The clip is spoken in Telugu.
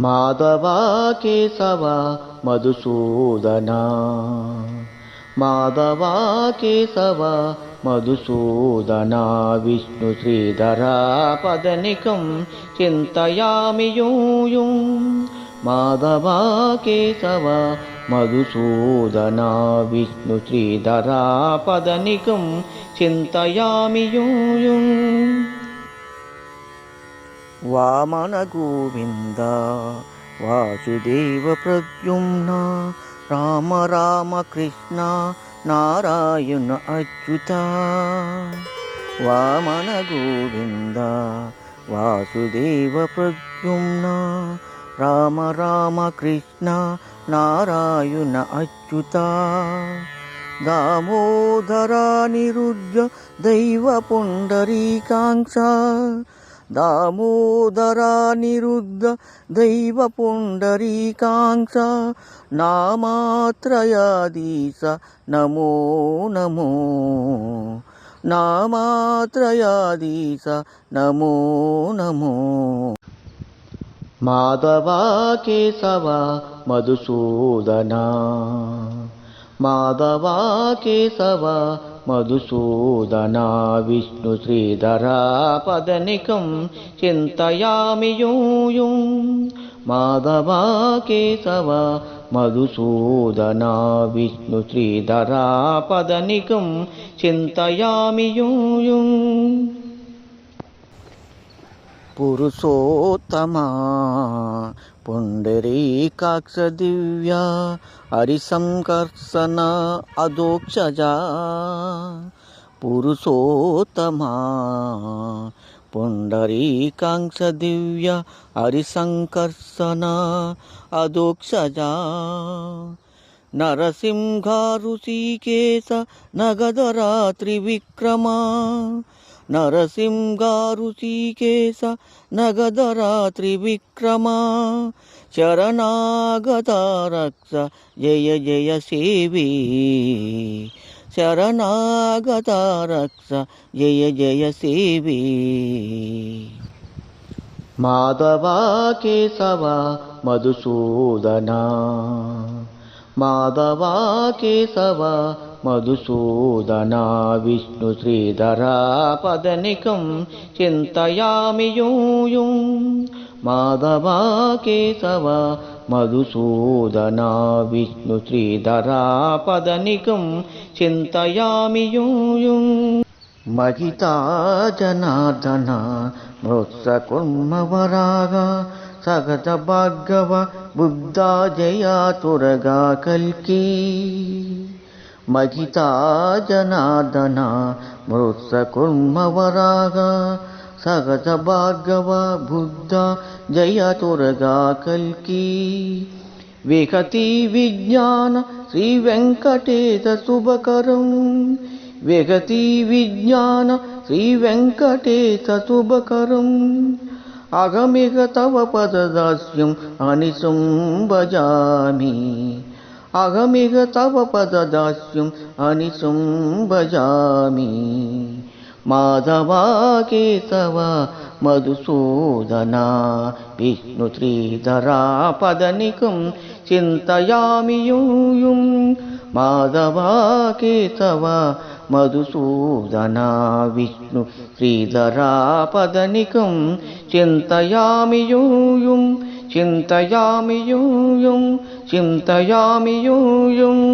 మాధవా కేశవ మధుసూదన. మాధవా కేశవ మధుసూదన. విష్ణు శ్రీధరా పదనికం చింతయామి యూయం. మాధవా కేశవ మధుసూదన. విష్ణు శ్రీధరా పదనికం చింతయామి యూయం. వామన గోవింద వాసుదేవ ప్రద్యుమ్న రామ రామ కృష్ణ నారాయణ అచ్యుత. వామన గోవింద వాసుదేవ ప్రద్యుమ్న రామ రామ కృష్ణ నారాయణ అచ్యుత. దామోదరా నిరుద్య దైవ పుండరీకాంక్ష దామోదరా నిరుద్ధ దైవ పుండరీకాంక్ష నామాత్రయాదీశ నమో నమో. నామాత్రయాదీశ నమో నమో. మాధవా కేశవ మధుసూదన. మాధవా కేశవ మధుసూదన విష్ణు శ్రీధరా పదనికం చింతయామి యూయం మాధవా కేశవ మధుసూదన విష్ణు శ్రీధరా పదనికం చింతయామి యూయం पुरुषोत्तमा। पुण्डरीकाक्षदिव्या हरिसंकर्षण अधोक्षजा। पुरुषोत्तमा। पुण्डरीकाक्षदिव्या हरिसंकर्षण अधोक्षजा। नरसिंहारुषिकेश नगधरात्रिविक्रमा నరసింహ ఋషికేశ నగదరాత్రి విక్రమ నరసింహ శరణాగత రక్ష జయ జయ సేవి శరణాగత రక్ష జయ జయ సేవి మాధవా కేశవ మధుసూదన. మాధవా కేశవ మధుసూదనా విష్ణు శ్రీధరా పదనికం చింతయామి యూయం మాధవా కేశవ మధుసూదనా విష్ణు శ్రీధరా పదనికం చింతయామి యూయం మహితా జనార్దన మృత్సకుర్మవరాగా సగత భాగవ బుద్ధా జయా తురగా కల్కీ. महिता जनादन मृत्सकुर्मवराग सगत भागव बुद्ध, जय तुर्गा कल विहति विज्ञान श्री वेंकटेश शुभकर। विहति विज्ञान श्री वेंकटेश शुभकर। अगमिग तव पद दस्यम अनिशुम भजामी। అగమిగ తవ పదదాస్యం అనిశం భజామి మాధవా కేశవ మధుసూదన విష్ణు శ్రీధరా పదనికం చింతయామి యూయం మాధవా కేశవ మధుసూదన విష్ణు శ్రీధరా चिन्तयामि यूयं चिन्तयामि यूयम्